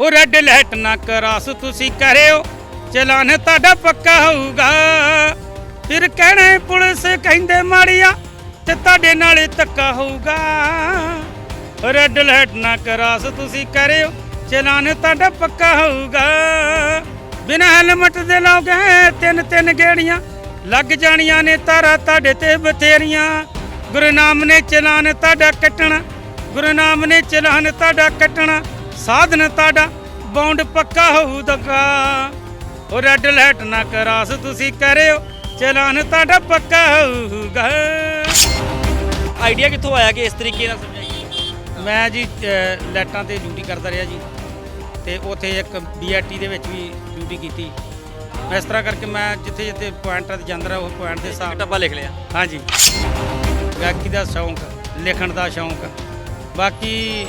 ਉਹ red light ਨਾ cross ਤੁਸੀਂ ਕਰਿਓ, ਚਲਾਨ ਤੁਹਾਡਾ ਪੱਕਾ ਹੋਊਗਾ। ਫਿਰ ਕਹਿਣਾ ਪੁਲਿਸ ਕਹਿੰਦੇ ਮਾੜੀਆ, ਤੇ ਤੁਹਾਡੇ ਨਾਲ ਧੱਕਾ ਹੋਊਗਾ। ਰੈੱਡ ਲਾਈਟ ਨਾ ਕਰਾਸ ਤੁਸੀਂ ਕਰਿਓ, ਚਲਾਨ ਤੁਹਾਡਾ ਪੱਕਾ ਹੋਊਗਾ। ਬਿਨਾਂ ਹੈਲਮਟ ਦੇ ਲੋਗੇ ਤਿੰਨ ਤਿੰਨ ਗੇੜੀਆਂ, ਲੱਗ ਜਾਣੀਆਂ ਨੇ ਤਾਰਾ ਤੁਹਾਡੇ ਤੇ ਬਥੇਰੀਆਂ। ਗੁਰੂ ਨਾਮ ਨੇ ਚਲਾਨ ਤੁਹਾਡਾ ਕੱਟਣਾ, ਗੁਰੂ ਨਾਮ ਨੇ ਚਲਾਨ ਤੁਹਾਡਾ ਕੱਟਣਾ। ਸਾਧਨ ਤੁਹਾਡਾ ਬੌਂਡ ਪੱਕਾ ਹੋਊਗਾ ਉਹ ਰੈੱਡ ਲਾਈਟ ਨਾ ਕਰਾਸ ਤੁਸੀਂ ਕਰਿਓ ਚਲਾਨ ਤੁਹਾਡਾ ਪੱਕਾ ਹੋਊਗਾ। ਆਈਡੀਆ ਕਿੱਥੋਂ ਆਇਆ ਕਿ ਇਸ ਤਰੀਕੇ ਨਾਲ ਸਮਝਾਈਏ? ਮੈਂ ਜੀ ਅ, ਲਾਈਟਾਂ ਤੇ ਡਿਊਟੀ ਕਰਦਾ ਰਿਹਾ ਜੀ ਤੇ ਉਥੇ ਇੱਕ ਬੀਆਰਟੀ ਦੇ ਵਿੱਚ ਵੀ ਡਿਊਟੀ ਕੀਤੀ। ਇਸ ਤਰ੍ਹਾਂ ਕਰਕੇ ਮੈਂ ਜਿੱਥੇ ਜਿੱਥੇ ਪੁਆਇੰਟਾਂ ਤੇ ਜਾਂਦਾ ਰਿਹਾ ਉਹ ਪੁਆਇੰਟ ਦੇ ਹਿਸਾਬ ਡੱਬਾ ਲਿਖ ਲਿਆ। ਹਾਂਜੀ। ਗਾਇਕੀ ਦਾ ਸ਼ੌਂਕ ਲਿਖਣ ਦਾ ਸ਼ੌਂਕ। ਬਾਕੀ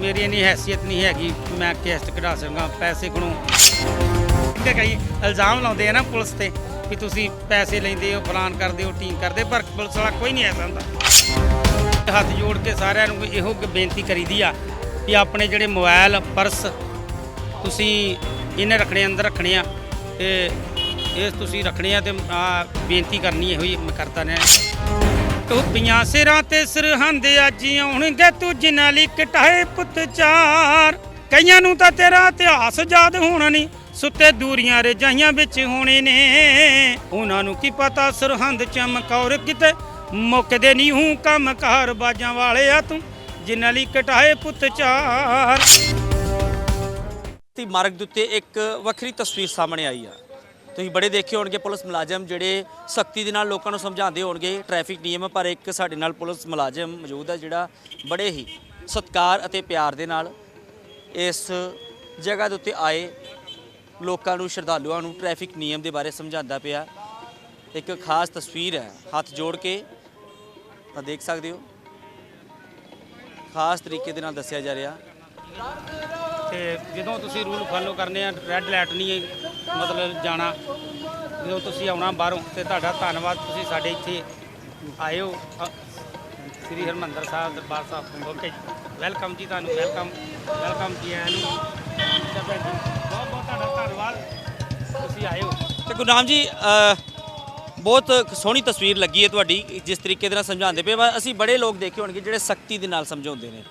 ਮੇਰੀ ਇੰਨੀ ਹੈਸੀਅਤ ਨਹੀਂ ਹੈਗੀ ਕਿ ਮੈਂ ਕੈਸਟ ਕਢਾ ਸਕਾਂ, ਪੈਸੇ ਕੋਲੋਂ ਕਿ ਕਈ ਇਲਜ਼ਾਮ ਲਾਉਂਦੇ ਆ ਨਾ ਪੁਲਿਸ ਤੇ ਵੀ ਤੁਸੀਂ ਪੈਸੇ ਲੈਂਦੇ ਹੋ, ਫਲਾਨ ਕਰਦੇ ਹੋ ਟੀਮ ਕਰਦੇ, ਪਰ ਪੁਲਿਸ ਵਾਲਾ ਕੋਈ ਨਹੀਂ ਐਸਾ ਹੁੰਦਾ। ਹੱਥ ਜੋੜ ਕੇ ਸਾਰਿਆਂ ਨੂੰ ਇਹੋ ਕੁ ਬੇਨਤੀ ਕਰੀਦੀ ਆ ਕਿ ਆਪਣੇ ਜਿਹੜੇ ਮੋਬਾਈਲ ਪਰਸ ਤੁਸੀਂ ਇਹਨੇ ਰੱਖਣੇ, ਅੰਦਰ ਰੱਖਣੇ ਆ, ਤੇ ਇਹ ਤੁਸੀਂ ਰੱਖਣੇ ਆ ਤੇ ਬੇਨਤੀ ਕਰਨੀ ਇਹੋ ਹੀ ਮੈਂ ਕਰਦਾ ਨੇ ਟੋਪੀਆਂ ਸਿਰਾਂ ਤੇ ਸਰਹੰਦ ਅੱਜ ਆਉਣਗੇ ਤੂੰ ਜਿਨ੍ਹਾਂ ਲਈ ਕਟਾਏ ਪੁੱਤ ਚਾਰ। ਕਈਆਂ ਨੂੰ ਤਾਂ ਤੇਰਾ ਇਤਿਹਾਸ ਯਾਦ ਹੋਣਾ ਨਹੀਂ ਸੁੱਤੇ ਦੂਰੀਆਂ ਰਜਾਈਆਂ ਵਿੱਚ ਹੋਣੇ ਨੇ। ਉਹਨਾਂ ਨੂੰ ਕੀ ਪਤਾ ਸਰਹੰਦ ਚਮਕੌਰ ਕਿਤੇ ਮੁੱਕਦੇ ਨਹੀਂ ਹੂੰ ਕੰਮ ਕਾਰ ਬਾਜਾਂ ਵਾਲੇ ਆ ਤੂੰ ਜਿਨ੍ਹਾਂ ਲਈ ਕਟਾਏ ਪੁੱਤ ਚਾਰ। ਤੇ ਮਾਰਗ ਦੇ ਉੱਤੇ ਇੱਕ ਵੱਖਰੀ ਤਸਵੀਰ ਸਾਹਮਣੇ ਆਈ ਆ। ਤੁਸੀਂ ਬੜੇ ਦੇਖੇ ਹੋਣਗੇ ਪੁਲਿਸ ਮੁਲਾਜ਼ਮ ਜਿਹੜੇ ਸਖਤੀ ਦੇ ਨਾਲ ਲੋਕਾਂ ਨੂੰ ਸਮਝਾਉਂਦੇ ਹੋਣਗੇ ਟ੍ਰੈਫਿਕ ਨਿਯਮ, ਪਰ ਇੱਕ ਸਾਡੇ ਨਾਲ ਪੁਲਿਸ ਮੁਲਾਜ਼ਮ ਮੌਜੂਦ ਹੈ ਜਿਹੜਾ ਬੜੇ ਹੀ ਸਤਿਕਾਰ ਅਤੇ ਪਿਆਰ ਦੇ ਨਾਲ ਇਸ ਜਗ੍ਹਾ ਦੇ ਉੱਤੇ ਆਏ। ਲੋਕਾਂ ਨੂੰ, ਸ਼ਰਧਾਲੂਆਂ ਨੂੰ ਟ੍ਰੈਫਿਕ ਨਿਯਮ ਦੇ ਬਾਰੇ ਸਮਝਾਉਂਦਾ ਪਿਆ। ਇੱਕ ਖਾਸ ਤਸਵੀਰ ਹੈ, ਹੱਥ ਜੋੜ ਕੇ ਤਾਂ ਦੇਖ ਸਕਦੇ ਹੋ। ਖਾਸ ਤਰੀਕੇ ਦੇ ਨਾਲ ਦੱਸਿਆ ਜਾ ਰਿਹਾ। ਤੇ ਜਦੋਂ ਤੁਸੀਂ ਰੂਲ ਫਾਲੋ ਕਰਨੇ ਆ ਰੈੱਡ ਲਾਈਟ ਨਹੀਂ ਮਤਲਬ ਜਾਣਾ। ਜਦੋਂ ਤੁਸੀਂ ਆਉਣਾ ਬਾਹਰੋਂ ਤੇ ਤੁਹਾਡਾ ਧੰਨਵਾਦ ਤੁਸੀਂ ਸਾਡੇ ਇੱਥੇ ਆਏ ਹੋ। ਅ, ਸ੍ਰੀ ਹਰਮੰਦਰ ਸਾਹਿਬ ਦਰਬਾਰ ਸਾਹਿਬ ਓਕੇ ਵੈਲਕਮ ਜੀ। ਤੁਹਾਨੂੰ ਵੈਲਕਮ ਵੈਲਕਮ ਜੀ ਆਇਆਂ ਨੂੰ। ਤਾਂ ਭੈਣ ਜੀ ਬਹੁਤ ਬਹੁਤ ਤੁਹਾਡਾ ਧੰਨਵਾਦ। ਤੁਸੀਂ ਆਏ ਹੋ। ਤੇ ਗੁਰਨਾਮ ਜੀ ਅ, ਬਹੁਤ ਸੋਹਣੀ ਤਸਵੀਰ ਲੱਗੀ ਹੈ ਤੁਹਾਡੀ ਜਿਸ ਤਰੀਕੇ ਦੇ ਨਾਲ ਸਮਝਾਉਂਦੇ ਪਏ ਵਾ ਅਸੀਂ ਬੜੇ ਲੋਕ ਦੇਖੇ ਹੋਣਗੇ ਜਿਹੜੇ ਸਖਤੀ ਦੇ ਨਾਲ ਸਮਝਾਉਂਦੇ ਨੇ।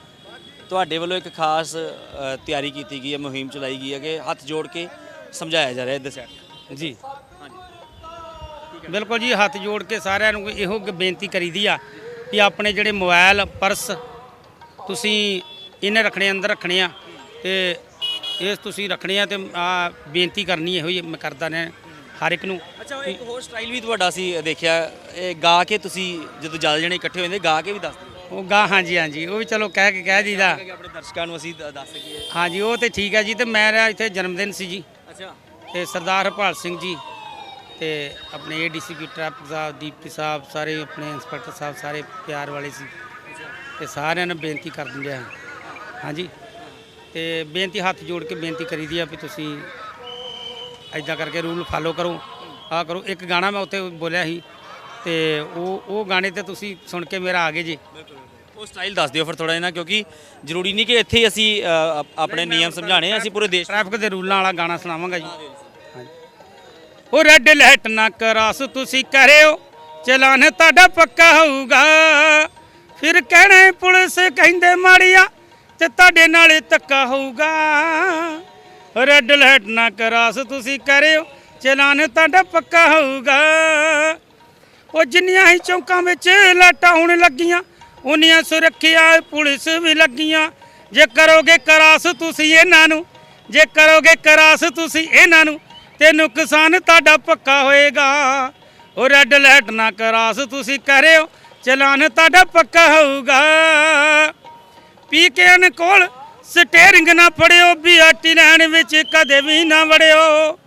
ਤੁਹਾਡੇ ਵੱਲੋਂ ਇੱਕ ਖਾਸ ਅ, ਤਿਆਰੀ ਕੀਤੀ ਗਈ ਹੈ ਮੁਹਿੰਮ ਚਲਾਈ ਗਈ ਹੈ ਕਿ ਹੱਥ ਜੋੜ ਕੇ ਸਮਝਾਇਆ ਜਾ ਰਿਹਾ ਦੱਸਿਆ ਜੀ। ਬਿਲਕੁਲ ਜੀ ਹੱਥ ਜੋੜ ਕੇ ਸਾਰਿਆਂ ਨੂੰ ਇਹੋ ਬੇਨਤੀ ਕਰੀਦੀ ਆ ਕਿ ਆਪਣੇ ਜਿਹੜੇ ਮੋਬਾਈਲ ਪਰਸ ਤੁਸੀਂ ਇਹਨੇ ਰੱਖਣੇ ਅੰਦਰ ਰੱਖਣੇ ਆ ਤੇ ਇਸ ਤੁਸੀਂ ਰੱਖਣੇ ਆ ਤੇ ਆ ਬੇਨਤੀ ਕਰਨੀ ਇਹੋ ਹੀ ਮੈਂ ਕਰਦਾ ਨੇ ਹਰ ਇੱਕ ਨੂੰ। ਅੱਛਾ ਇੱਕ ਹੋਰ ਸਟਾਈਲ ਵੀ ਤੁਹਾਡਾ ਸੀ ਦੇਖਿਆ। ਇਹ ਗਾ ਕੇ ਤੁਸੀਂ ਜਦੋਂ ਜ਼ਿਆਦਾ ਜਣੇ ਇਕੱਠੇ ਹੁੰਦੇ ਗਾ ਕੇ ਵੀ ਦੱਸਦੇ ਉਹ ਗਾ ਹਾਂਜੀ ਹਾਂਜੀ। ਉਹ ਵੀ ਚਲੋ ਕਹਿ ਕੇ ਕਹਿ ਦੀਦਾ ਆਪਣੇ ਦਰਸ਼ਕਾਂ ਨੂੰ ਅਸੀਂ ਦੱਸ ਸਕੀਏ। ਹਾਂਜੀ ਉਹ ਤੇ ਠੀਕ ਹੈ ਜੀ ਤੇ ਮੇਰਾ ਇੱਥੇ ਜਨਮ ਦਿਨ ਸੀ ਜੀ। ਅੱਛਾ। ਤੇ ਸਰਦਾਰ ਹਰਪਾਲ ਸਿੰਘ ਜੀ ਤੇ ਆਪਣੇ ADCP traffic sahib DP sahib ਸਾਰੇ ਆਪਣੇ ਇੰਸਪੈਕਟਰ ਸਾਹਿਬ ਸਾਰੇ ਪਿਆਰ ਵਾਲੇ ਸੀ। ਤੇ ਸਾਰਿਆਂ ਨੂੰ ਬੇਨਤੀ ਕਰ ਦਿੰਦੇ ਆ। ਹਾਂਜੀ। ਤੇ ਬੇਨਤੀ ਹੱਥ ਜੋੜ ਕੇ ਬੇਨਤੀ ਕਰੀਦੀ ਆ ਵੀ ਤੁਸੀਂ ਐਦਾਂ ਕਰਕੇ ਰੂਲ ਫਾਲੋ ਕਰੋ। ਆ ਕਰੋ। ਇੱਕ ਗਾਣਾ ਮੈਂ ਉੱਥੇ ਬੋਲਿਆ ਸੀ ਤੇ ਉਹ ਉਹ ਗਾਣੇ ਤੇ ਤੁਸੀਂ ਸੁਣ ਕੇ ਮੇਰਾ ਆ ਗਏ ਜੀ। ਉਹ ਸਟਾਈਲ ਦੱਸ ਦਿਓ ਫਿਰ ਥੋੜਾ ਜਿਹਾ ਕਿਉਂਕਿ ਜ਼ਰੂਰੀ ਨਹੀਂ ਕਿ ਇੱਥੇ ਹੀ ਅਸੀਂ ਅ, ਆਪਣੇ ਨਿਯਮ ਸਮਝਾਣੇ ਆ, ਅਸੀਂ ਪੂਰੇ ਦੇਸ਼ ਟ੍ਰੈਫਿਕ ਦੇ ਰੂਲਾਂ ਵਾਲਾ ਗਾਣਾ ਸੁਣਾਵਾਂਗਾ ਜੀ। ਉਹ ਰੈੱਡ ਲਾਈਟ ਨਾ ਕਰਾਸ ਤੁਸੀਂ ਕਰਿਓ ਚਲਾਨ ਤੁਹਾਡਾ ਪੱਕਾ ਹੋਊਗਾ। ਫਿਰ ਕਹਿਣਾ ਪੁਲਿਸ ਕਹਿੰਦੇ ਮਾੜੀਆ ਤੇ ਤੁਹਾਡੇ ਨਾਲ ਹੀ ਧੱਕਾ ਹੋਊਗਾ। ਰੈੱਡ ਲਾਈਟ ਨਾ ਕਰਾਸ ਤੁਸੀਂ ਕਰਿਓ ਚਲਾਨ ਤੁਹਾਡਾ ਪੱਕਾ ਹੋਊਗਾ। ਉਹ ਜਿੰਨੀਆਂ ਹੀ ਚੌਂਕਾਂ ਵਿੱਚ ਲਾਟਾਂ ਹੋਣ ਲੱਗੀਆਂ ਉਨੀਆਂ ਸੁਰੱਖਿਆ ਪੁਲਿਸ ਵੀ ਲੱਗੀਆਂ। ਜੇ ਕਰੋਗੇ ਕਰਾਸ ਤੁਸੀਂ ਇਹਨਾਂ ਨੂੰ, ਜੇ ਕਰੋਗੇ ਕਰਾਸ ਤੁਸੀਂ ਇਹਨਾਂ ਨੂੰ, ਤੇ ਨੁਕਸਾਨ ਤੁਹਾਡਾ ਪੱਕਾ ਹੋਏਗਾ। ਉਹ ਰੈੱਡ ਲਾਈਟ ਨਾ ਕਰਾਸ ਤੁਸੀਂ ਕਰਿਓ, ਚਲਾਨ ਤੁਹਾਡਾ ਪੱਕਾ ਹੋਊਗਾ। ਪੀ ਕੇ ਅਨ ਕੋਲ ਸਟੇਰਿੰਗ ਨਾ ਫੜਿਓ ਬੀਆਰਟੀ ਲੈਣ ਵਿੱਚ ਕਦੇ ਵੀ ਨਾ ਵੜਿਓ।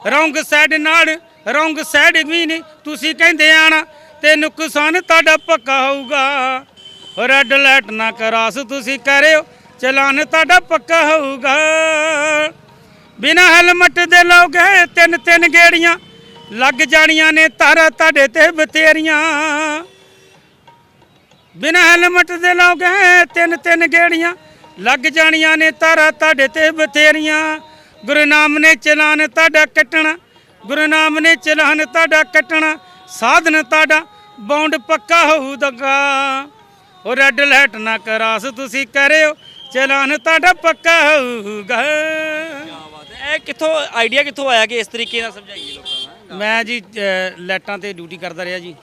ਰੌਂਗ ਸਾਈਡ ਨਾਲ, ਰੌਂਗ ਸਾਈਡ ਵੀ ਨਹੀਂ, ਤੁਸੀਂ ਕਹਿੰਦੇ ਆਣਾ, ਤੇ ਨੁਕਸਾਨ ਤੁਹਾਡਾ ਪੱਕਾ ਹੋਊਗਾ। ਰੈੱਡ ਲਾਈਟ ਨਾ ਕਰਾਸ ਤੁਸੀਂ ਕਰਿਓ, ਚਲਾਨ ਤੁਹਾਡਾ ਪੱਕਾ ਹੋਊਗਾ। ਬਿਨਾ ਹੈਲਮਟ ਦੇ ਲੋਗੇ ਤਿੰਨ ਤਿੰਨ ਗੇੜੀਆਂ, ਲੱਗ ਜਾਣੀਆਂ ਨੇ ਤਾਰਾ ਤੁਹਾਡੇ ਤੇ ਬਤੇਰੀਆਂ ਬਿਨਾ ਹੈਲਮਟ ਦੇ ਲੋਗੇ ਤਿੰਨ ਤਿੰਨ ਗੇੜੀਆਂ, ਲੱਗ ਜਾਣੀਆਂ ਨੇ ਤਾਰਾ ਤੁਹਾਡੇ ਤੇ ਬਥੇਰੀਆਂ। ਗੁਰੂ ਨਾਮ ਨੇ ਚਲਾਨ ਤੁਹਾਡਾ ਕੱਟਣਾ, ਗੁਰੂ ਨਾਮ ਨੇ ਚਲਾਨ ਤੁਹਾਡਾ ਕੱਟਣਾ, ਸਾਧਨ ਤੁਹਾਡਾ, ਬੌਂਡ ਪੱਕਾ ਹੋਊ ਦਗਾ ਉਹ ਰੈੱਡ ਲਾਈਟ ਨਾ ਕਰਾਸ ਤੁਸੀਂ ਕਰਿਓ ਚਲਾਨ ਤੁਹਾਡਾ ਪੱਕਾ ਹੋਊਗਾ। ਇਹ ਕਿੱਥੋਂ ਆਈਡੀਆ ਕਿੱਥੋਂ ਆਇਆ ਕਿ ਇਸ ਤਰੀਕੇ ਨਾਲ ਸਮਝਾਈਏ ਲੋਕਾਂ ਨੂੰ? ਮੈਂ ਜੀ ਅ, ਲਾਈਟਾਂ ਤੇ ਡਿਊਟੀ ਕਰਦਾ ਰਿਹਾ ਜੀ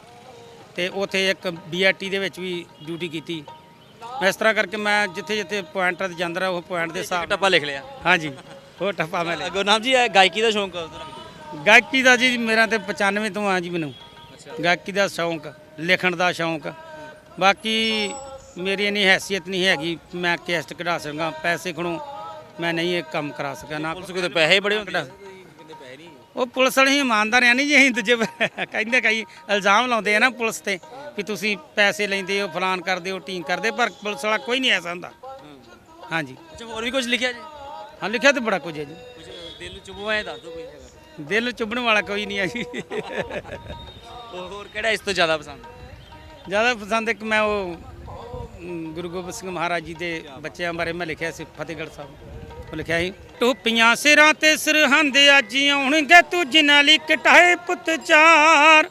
ਤੇ ਉਥੇ ਇੱਕ ਬੀਆਰਟੀ ਦੇ ਵਿੱਚ ਵੀ ਡਿਊਟੀ ਕੀਤੀ। ਇਸ ਤਰ੍ਹਾਂ ਕਰਕੇ ਮੈਂ ਜਿੱਥੇ ਜਿੱਥੇ ਪੁਆਇੰਟਾਂ ਤੇ ਜਾਂਦਾ ਰਿਹਾ ਉਹ ਪੁਆਇੰਟ ਦੇ ਹਿਸਾਬ ਟੱਪਾ ਲਿਖ ਲਿਆ। ਹਾਂਜੀ ਉਹ ਟੱਪਾ ਮੈਂ ਲਿਆ। ਗੁਰਨਾਮ ਜੀ ਇਹ ਗਾਇਕੀ ਦਾ ਸ਼ੌਂਕ ਕਦੋਂ ਤੋਂ ਗਾਇਕੀ ਦਾ ਜੀ ਮੇਰਾ ਤੇ 95 ਤੋਂ ਆ ਜੀ ਮੈਨੂੰ। ਗਾਇਕੀ ਦਾ ਸ਼ੌਂਕ ਲਿਖਣ ਦਾ ਸ਼ੌਂਕ। ਬਾਕੀ ਮੇਰੀ ਇੰਨੀ ਹੈਸੀਅਤ ਨਹੀਂ ਹੈਗੀ ਮੈਂ ਕੈਸਟ ਕਢਾ ਸਕਾਂ ਪੈਸੇ ਖਣੋ ਮੈਂ ਨਹੀਂ ਇਹ ਕੰਮ ਕਰਾ ਸਕਾਂ ਨਾ ਪੁਲਿਸ ਕੋਲ ਤਾਂ ਪੈਸੇ ਬੜੇ ਹੁੰਦੇ ਉਹ ਪੁਲਿਸ ਵਾਲੇ ਹੀ ਇਮਾਨਦਾਰ ਆ ਨਹੀਂ ਜੀ ਅਸੀਂ ਦੂਜੇ ਕਹਿੰਦੇ ਕਈ ਇਲਜ਼ਾਮ ਲਾਉਂਦੇ ਆ ਨਾ ਪੁਲਿਸ ਤੇ ਵੀ ਤੁਸੀਂ ਪੈਸੇ ਲੈਂਦੇ ਹੋ ਫਲਾਨ ਕਰਦੇ ਹੋ ਟੀਮ ਕਰਦੇ ਪਰ ਪੁਲਿਸ ਵਾਲਾ ਕੋਈ ਨਹੀਂ ਐਸਾ ਹੁੰਦਾ। ਹਾਂਜੀ। ਅੱਛਾ ਹੋਰ ਵੀ ਕੁਝ ਲਿਖਿਆ ਜੀ? ਹਾਂ ਲਿਖਿਆ ਤਾਂ ਬੜਾ ਕੁਝ ਹੈ ਜੀ। ਕੁਝ ਦਿਲ ਨੂੰ ਚੁਭਵਾ ਹੈ ਦੱਸ ਦਿਓ ਕੋਈ ਦਿਲ ਚੁੱਭਣ ਵਾਲਾ ਕੋਈ ਨਹੀਂ ਹੈ ਜੀ। ਹੋਰ ਕਿਹੜਾ ਇਸ ਤੋਂ ਜ਼ਿਆਦਾ ਪਸੰਦ? ਜ਼ਿਆਦਾ ਪਸੰਦ ਇੱਕ ਮੈਂ ਉਹ ਅਮ, ਗੁਰੂ ਗੋਬਿੰਦ ਸਿੰਘ ਮਹਾਰਾਜ ਜੀ ਦੇ ਬੱਚਿਆਂ ਬਾਰੇ ਮੈਂ ਲਿਖਿਆ ਸੀ ਫਤਿਹਗੜ੍ਹ ਸਾਹਿਬ ਉਹ ਲਿਖਿਆ ਸੀ। ਟੋਪੀਆਂ ਸਿਰਾਂ ਤੇ ਸਰਹੰਦ ਅੱਜ ਆਉਣਗੇ ਤੂੰ ਜਿਨ੍ਹਾਂ ਲਈ ਕਟਾਏ ਪੁੱਤ ਚਾਰ।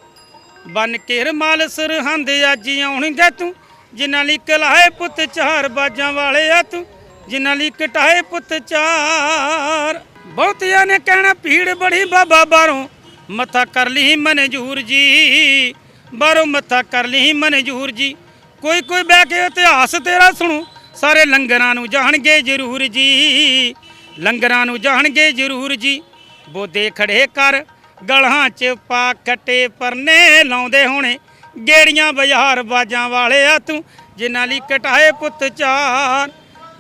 ਬਨ ਕੇ ਰਮਾਲ ਸਰਹੰਦ ਅੱਜ ਆਉਣਗੇ ਤੂੰ ਜਿਨ੍ਹਾਂ ਲਈ ਕਲਾਏ ਪੁੱਤ ਚਾਰ। ਬਾਜਾਂ ਵਾਲੇ ਆ ਤੂੰ ਜਿਨ੍ਹਾਂ ਲਈ ਕਟਾਏ ਪੁੱਤ ਚਾਰ। ਬਹੁਤਿਆਂ ਨੇ ਕਹਿਣਾ ਭੀੜ ਬੜੀ ਬਾਬਾ ਬਾਹਰੋਂ ਮੱਥਾ ਕਰ ਲਈ ਮਨਜੂਰ ਜੀ। ਬਾਹਰੋਂ ਮੱਥਾ ਕਰ ਲਈ ਮਨਜੂਰ ਜੀ। ਕੋਈ ਕੋਈ ਬਹਿ ਕੇ ਇਤਿਹਾਸ ਤੇਰਾ ਸੁਣੂ, ਸਾਰੇ ਲੰਗਰਾਂ ਨੂੰ ਜਾਣਗੇ ਜ਼ਰੂਰ ਜੀ। ਲੰਗਰਾਂ ਨੂੰ ਜਾਣਗੇ ਜ਼ਰੂਰ ਜੀ। ਬੋਦੇ ਖੜੇ ਕਰ, ਗਲਾਂ 'ਚ ਪਾ ਖੱਟੇ ਪਰਨੇ ਲਾਉਂਦੇ ਹੋਣੇ। ਗੇੜੀਆਂ ਬਾਜ਼ਾਰ ਬਾਜਾਂ ਵਾਲੇ ਆ ਤੂੰ, ਜਿਨ੍ਹਾਂ ਲਈ ਕਟਾਏ ਪੁੱਤ ਚਾਰ।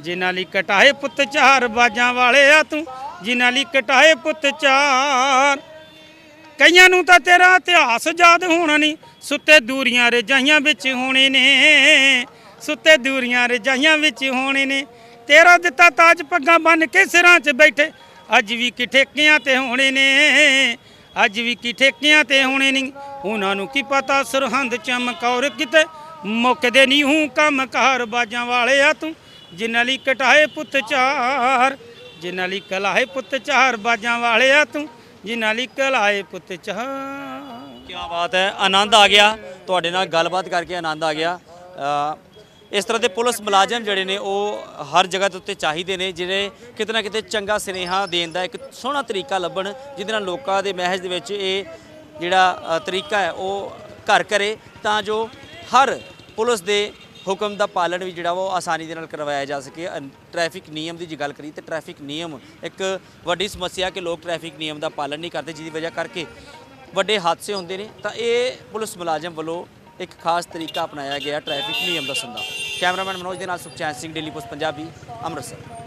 ਜਿਨ੍ਹਾਂ ਲਈ ਕਟਾਏ ਪੁੱਤ ਚਾਰ ਬਾਜਾਂ ਵਾਲੇ ਆ ਤੂੰ, ਜਿਨ੍ਹਾਂ ਲਈ ਕਟਾਏ ਪੁੱਤ ਚਾਰ। ਕਈਆਂ ਨੂੰ ਤਾਂ ਤੇਰਾ ਇਤਿਹਾਸ ਯਾਦ ਹੋਣਾ ਨਹੀਂ। ਸੁੱਤੇ ਦੂਰੀਆਂ ਰਜਾਈਆਂ ਵਿੱਚ ਹੋਣੇ ਨੇ। ਸੁੱਤੇ ਦੂਰੀਆਂ ਰਜਾਈਆਂ ਵਿੱਚ ਹੋਣੇ ਨੇ। ਤੇਰਾ ਦਿੱਤਾ ਤਾਜ ਪੱਗਾਂ ਬੰਨ ਕੇ ਸਿਰਾਂ 'ਚ ਬੈਠੇ। ਅੱਜ ਵੀ ਕਿ ਠੇਕਿਆਂ ਤੇ ਹੋਣੇ ਨੇ। ਅੱਜ ਵੀ ਕੀ ਠੇਕਿਆਂ ਤੇ ਹੋਣੇ ਨਹੀਂ ਉਹਨਾਂ ਨੂੰ ਕੀ ਪਤਾ ਸਰਹੰਦ ਚਮਕੌਰ ਕਿਤੇ। ਮੁੱਕਦੇ ਨਹੀਂ ਹੂੰ ਕੰਮ ਕਾਰ ਬਾਜਾਂ ਵਾਲੇ ਆ ਤੂੰ। ਜਿਨ੍ਹਾਂ ਲਈ ਕਟਾਏ ਪੁੱਤ ਚਾਰ। ਜਿਨ੍ਹਾਂ ਲਈ ਕਲਾਏ ਪੁੱਤ ਚਾਰ ਬਾਜਾਂ ਵਾਲੇ ਆ ਜੀ ਜਿਨ੍ਹਾਂ ਕਲ ਆਏ ਪੁੱਤ ਚਾਹ। ਕੀ ਬਾਤ ਹੈ ਆਨੰਦ ਆ ਗਿਆ। ਤੁਹਾਡੇ ਨਾਲ ਗੱਲਬਾਤ ਕਰਕੇ ਆਨੰਦ ਆ ਗਿਆ। ਅ, ਇਸ ਤਰ੍ਹਾਂ ਦੇ ਪੁਲਿਸ ਮੁਲਾਜ਼ਮ ਜਿਹੜੇ ਨੇ ਉਹ ਹਰ ਜਗ੍ਹਾ ਦੇ ਉੱਤੇ ਚਾਹੀਦੇ ਨੇ ਜਿਹੜੇ ਕਿਤੇ ਨਾ ਕਿਤੇ ਚੰਗਾ ਸੁਨੇਹਾ ਦੇਣ ਦਾ ਇੱਕ ਸੋਹਣਾ ਤਰੀਕਾ ਲੱਭਣ ਜਿਹਦੇ ਨਾਲ ਲੋਕਾਂ ਦੇ ਮਹਿਜ ਦੇ ਵਿੱਚ ਇਹ ਜਿਹੜਾ ਅ, ਤਰੀਕਾ ਹੈ ਉਹ ਘਰ ਕਰੇ। ਤਾਂ ਜੋ ਹਰ ਪੁਲਿਸ ਦੇ ਹੁਕਮ ਦਾ ਪਾਲਣ ਵੀ ਜਿਹੜਾ ਵਾ ਉਹ ਆਸਾਨੀ ਦੇ ਨਾਲ ਕਰਵਾਇਆ ਜਾ ਸਕੇ। ਅਨ- ਟ੍ਰੈਫਿਕ ਨਿਯਮ ਦੀ ਜੇ ਗੱਲ ਕਰੀ ਤੇ ਟ੍ਰੈਫਿਕ ਨਿਯਮ ਇੱਕ ਵੱਡੀ ਸਮੱਸਿਆ ਕਿ ਲੋਕ ਟ੍ਰੈਫਿਕ ਨਿਯਮ ਦਾ ਪਾਲਣ ਨਹੀਂ ਕਰਦੇ, ਜਿਹਦੀ ਵਜ੍ਹਾ ਕਰਕੇ ਵੱਡੇ ਹਾਦਸੇ ਹੁੰਦੇ ਨੇ। ਤਾਂ ਇਹ ਪੁਲਿਸ ਮੁਲਾਜ਼ਮ ਵੱਲੋਂ ਇੱਕ ਖਾਸ ਤਰੀਕਾ ਅਪਣਾਇਆ ਗਿਆ ਟ੍ਰੈਫਿਕ ਨਿਯਮ ਦਾ ਦਾ। ਕੈਮਰਾਮੈਨ ਮਨੋਜ ਦੇ ਨਾਲ ਸੁਖਚੈਨ ਸਿੰਘ, ਡੇਲੀ ਪੋਸਟ, ਪੰਜਾਬੀ, ਅੰਮ੍ਰਿਤਸਰ।